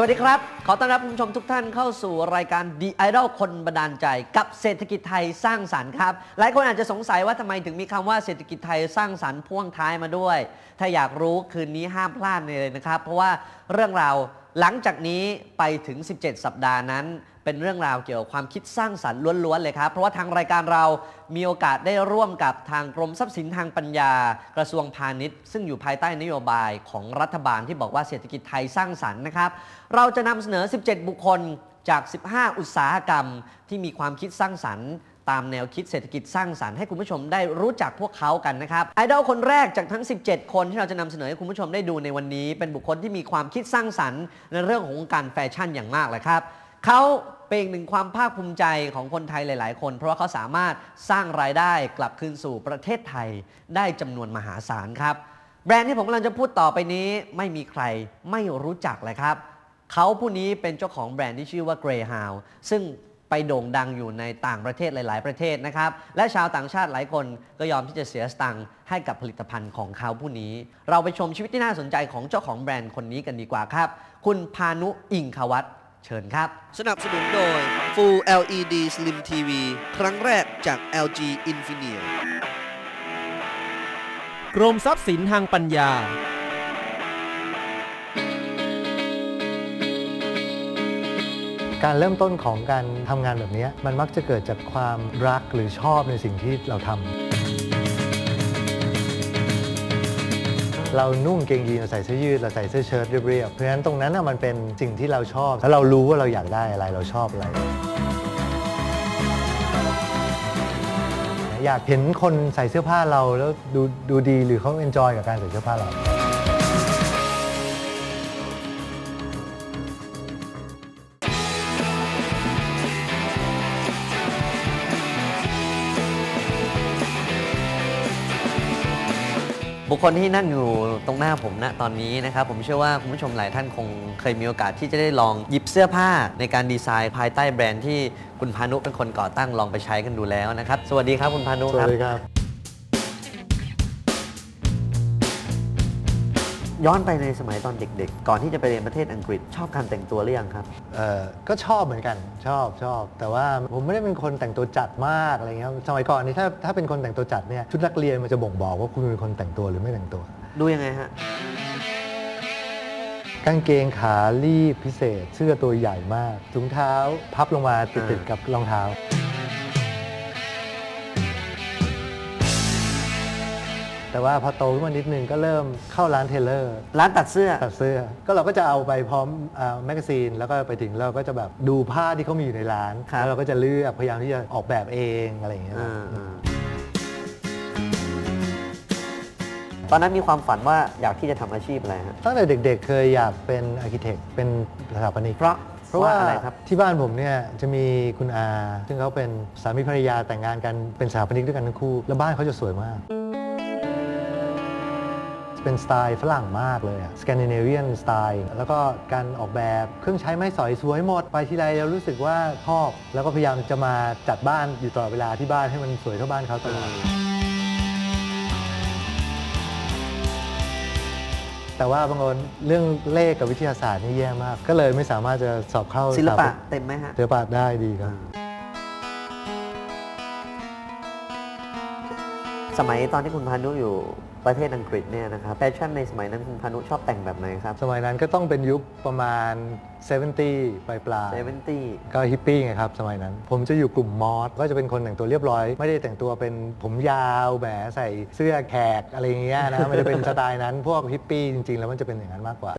สวัสดีครับ ขอต้อนรับคุณผู้ชมทุกท่านเข้าสู่รายการ The Idol คนบันดาลใจ กับเศรษฐกิจไทยสร้างสรรค์ครับ หลายคนอาจจะสงสัยว่าทำไมถึงมีคำว่าเศรษฐกิจไทยสร้างสรรค์พ่วงท้ายมาด้วย ถ้าอยากรู้คืนนี้ห้ามพลาดเลยนะครับ เพราะว่าเรื่องราว หลังจากนี้ไปถึง 17 สัปดาห์นั้น เป็นเรื่องราวเกี่ยวกับความคิดสร้างสรรค์ล้วนๆเลยครับ เพราะว่าทางรายการเรามีโอกาสได้ร่วมกับทางกรมทรัพย์สินทางปัญญา กระทรวงพาณิชย์ ซึ่งอยู่ภายใต้นโยบายของรัฐบาลที่บอกว่าเศรษฐกิจไทยสร้างสรรค์นะครับ เราจะนำเสนอ 17 บุคคลจาก 15 อุตสาหกรรม ที่มีความคิดสร้างสรรค์ ตามแนวคิดเศรษฐกิจสร้างสรรค์ให้คุณผู้ชมได้รู้จักพวกเขากันนะครับไอดอลคนแรกจากทั้ง 17 คนที่เราจะนำเสนอให้คุณผู้ชมได้ดูในวันนี้ เป็นบุคคลที่มีความคิดสร้างสรรค์ ในเรื่องของวงการแฟชั่นอย่างมากเลยครับเขาเป็นหนึ่งความภาคภูมิใจของคนไทยหลาย ๆ คน เพราะว่าเขาสามารถสร้างรายได้กลับคืนสู่ประเทศไทยได้จำนวนมหาศาลครับ แบรนด์ที่ผมกำลังจะพูดต่อไปนี้ ไม่มีใครไม่รู้จักเลยครับ เขาผู้นี้เป็นเจ้าของแบรนด์ที่ชื่อว่า Greyhound ซึ่ง ไปโด่งดังอยู่ในต่างประเทศหลาย ๆ ประเทศนะครับ และชาวต่างชาติหลายคนก็ยอมที่จะเสียสตังค์ให้กับผลิตภัณฑ์ของเขาผู้นี้ เราไปชมชีวิตที่น่าสนใจของเจ้าของแบรนด์คนนี้กันดีกว่าครับ คุณพานุอิงควัตเชิญครับ สนับสนุนโดย Full LED Slim TV ครั้งแรกจาก LG Infineon กรมทรัพย์สินทางปัญญา การเริ่มต้นของการทำงานแบบนี้มันมักจะเกิดจากความรักหรือชอบในสิ่งที่เราทำเรานุ่งเกงยีนเราใส่เสื้อยืดเราใส่เสื้อเชิ้ตเรียบๆเพราะฉะนั้นตรงนั้นมันเป็นสิ่งที่เราชอบ แล้วเรารู้ว่าเราอยากได้อะไรเราชอบอะไรอยากเห็นคนใส่เสื้อผ้าเราแล้วดูดูดีหรือเขาเอนจอยกับการใส่เสื้อผ้าเรา บุคคลที่นั่งอยู่ตรงหน้าผมณตอนนี้นะครับผมเชื่อว่าคุณผู้ชมหลายท่านคงเคยมีโอกาสที่จะได้ลองหยิบเสื้อผ้าในการดีไซน์ภายใต้แบรนด์ที่คุณพานุเป็นคนก่อตั้งลองไปใช้กันดูแล้วนะครับ สวัสดีครับคุณพานุสควัรัสดีครับ ย้อนไปในสมัยตอนเด็กๆ ก่อนที่จะไปเรียนประเทศอังกฤษ ชอบการแต่งตัวหรือยังครับ เอ่อก็ชอบเหมือนกันชอบชอบ แต่ว่าผมไม่ได้เป็นคนแต่งตัวจัดมากอะไรเงี้ยสมัยก่อนนี่ถ้าถ้าเป็นคนแต่งตัวจัดเนี่ยชุดนักเรียนมันจะบ่งบอกว่าคุณเป็นคนแต่งตัวหรือไม่แต่งตัว ดูยังไงฮะกางเกงขาลีบพิเศษ เสื้อตัวใหญ่มากถุงเท้าพับลงมาติดติดอ่ากับรองเท้า แต่ว่าพอโตขึ้นมานิดนึงก็เริ่มเข้าร้านเทเลอร์ร้านตัดเสื้อ ตัดเสื้อ ก็เราก็จะเอาไปพร้อมอาแมกกาซีน แล้วก็ไปถึงเราก็จะแบบดูผ้าที่เขามีอยู่ในร้านครับแล้วเราก็จะเลือกพยายามที่จะออกแบบเองอะไรอย่างเงี้ยอ่าๆตอนนั้นมีความฝันว่าอยากที่จะทำอาชีพอะไรฮะตั้งแต่เด็กๆ เคยอยากเป็นอาร์เคเต็กเป็นสถาปนิกเพราะเพราะว่าอะไรครับที่บ้านผมเนี่ยจะมีคุณอาซึ่งเขาเป็นสามีภรรยาแต่งงานกันเป็นสถาปนิกด้วยกันทั้งคู่ แล้วบ้านเขาจะสวยมาก เป็นสไตล์ฝรั่งมากเลยอะสแกนดิเนเวียนสไตล์แล้วก็การออกแบบเครื่องใช้ไม้สอยสวยหมด ไปที่ไรเรารู้สึกว่าชอบ แล้วก็พยายามจะมาจัดบ้านอยู่ตลอดเวลาที่บ้านให้มันสวยเท่าบ้านเขาตลอดแต่ว่าบางคนเรื่องเลขกับวิทยาศาสตร์นี่แย่มาก ก็เลยไม่สามารถจะสอบเข้าศิลปะสถาเต็มไหมฮะศิลปะได้ดีครับ สมัยตอนที่คุณพานุอยู่ ประเทศอังกฤษเนี่ยนะครับแฟชั่นในสมัยนั้นคุณพานุชอบแต่งแบบไหนครับ สมัยนั้นก็ต้องเป็นยุคประมาณ 70 ปลายปลายเซเวนตี้ก็ฮิปปี้ไงครับสมัยนั้น ผมจะอยู่กลุ่มมอสก็จะเป็นคนแต่งตัวเรียบร้อย ไม่ได้แต่งตัวเป็นผมยาวแหมใส่เสื้อแขกอะไรอย่างเงี้ยนะมันจะเป็นสไตล์นั้นพวกฮิปปี้จริงๆ แล้วมันจะเป็นอย่างนั้นมากกว่า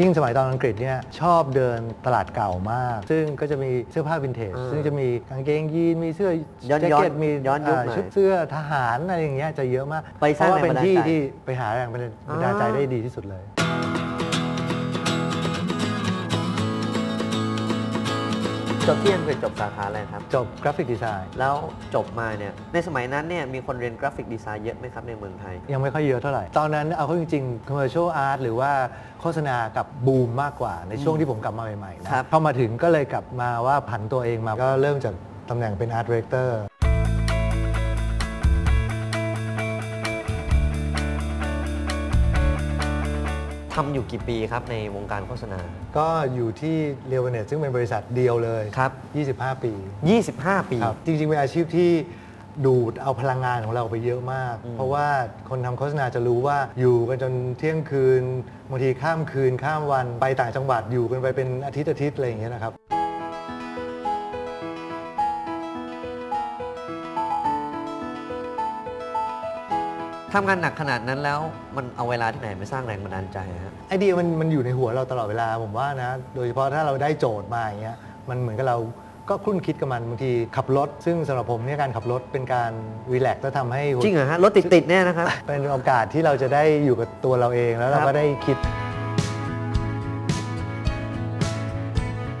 ยิ่งสมัยตอนอังกฤษเนี่ยชอบเดินตลาดเก่ามาก ซึ่งก็จะมีเสื้อผ้าวินเทจอ่าซึ่งจะมีกางเกงยีนมีเสื้อย้อนๆแจ็คเก็ตมีย้อนยุคาหน่อยชุดเสื้อทหารอะไรอย่างเงี้ยจะเยอะมาก ไปสร้างเพะว่เป็นแรงบันดาลที่ใจที่ไปหาแรงบันดาลใจอ่าได้ดีที่สุดเลย จบที่อังกฤษจบสาขาอะไรครับ จบกราฟิกดีไซน์แล้วจบมาเนี่ยในสมัยนั้นเนี่ยมีคนเรียนกราฟิกดีไซน์เยอะไหมครับในเมืองไทย ยังไม่ค่อยเยอะเท่าไหร่ ตอนนั้นเอาเข้าจริงๆ commercial art หรือว่าโฆษณากับบูมมากกว่าในช่วงที่ผมกลับมาใหม่ๆนะครับเข้ามาถึงก็เลยกลับมาว่าผันตัวเองมาก็เริ่มจากตำแหน่งเป็น art director ทำอยู่กี่ปีครับในวงการโฆษณา ก็อยู่ที่เรียวเนตซึ่งเป็นบริษัทเดียวเลยครับ 25 ปี 25 ปี ครับจริงๆเป็นอาชีพที่ดูดเอาพลังงานของเราไปเยอะมากอืมเพราะว่าคนทำโฆษณาจะรู้ว่าอยู่กันจนเที่ยงคืนบางทีข้ามคืนข้ามวันไปต่างจังหวัดอยู่กันไปเป็นอาทิตย์อาทิตย์อะไรอย่างเงี้ยนะครับ ทำงานหนักขนาดนั้นแล้วมันเอาเวลาที่ไหนมาสร้างแรงบันดาลใจฮะไอเดียมันมันอยู่ในหัวเราตลอดเวลาผมว่านะ โดยเฉพาะถ้าเราได้โจทย์มาอย่างเงี้ยมันเหมือนกับเราก็คลุ่นคิดกับมันบางทีขับรถ ซึ่งสำหรับผมเนี่ยการขับรถเป็นการรีแลกซ์และทำให้หัวจริงเหรอฮะรถติดๆเนี่ยนะครับ เป็นโอกาสที่เราจะได้อยู่กับตัวเราเองแล้วเราครัก็บได้คิด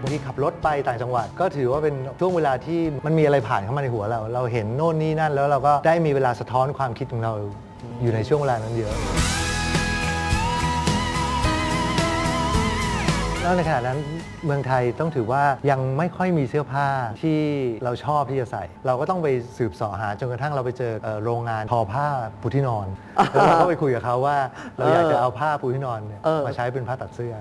บางทีขับรถไปต่างจังหวัด ก็ถือว่าเป็นช่วงเวลาที่มันมีอะไรผ่านเข้ามาในหัวเรา เราเห็นโน่นนี่นั่น แล้วเราก็ได้มีเวลาสะท้อนความคิดของเรา อยู่ในช่วงเวลานั้นเยอะ แล้วในขณะนั้นเมืองไทยต้องถือว่ายังไม่ค่อยมีเสื้อผ้าที่เราชอบที่จะใส่ เราก็ต้องไปสืบเสอหาจนกระทั่งเราไปเจอเอ่อโรงงานทอผ้าปูที่นอน แล้วเราก็ไปคุยกับเขาว่า เราอยากจะเอาผ้าปูที่นอนเนี่ยเออ มาใช้เป็นผ้าตัดเสื้อ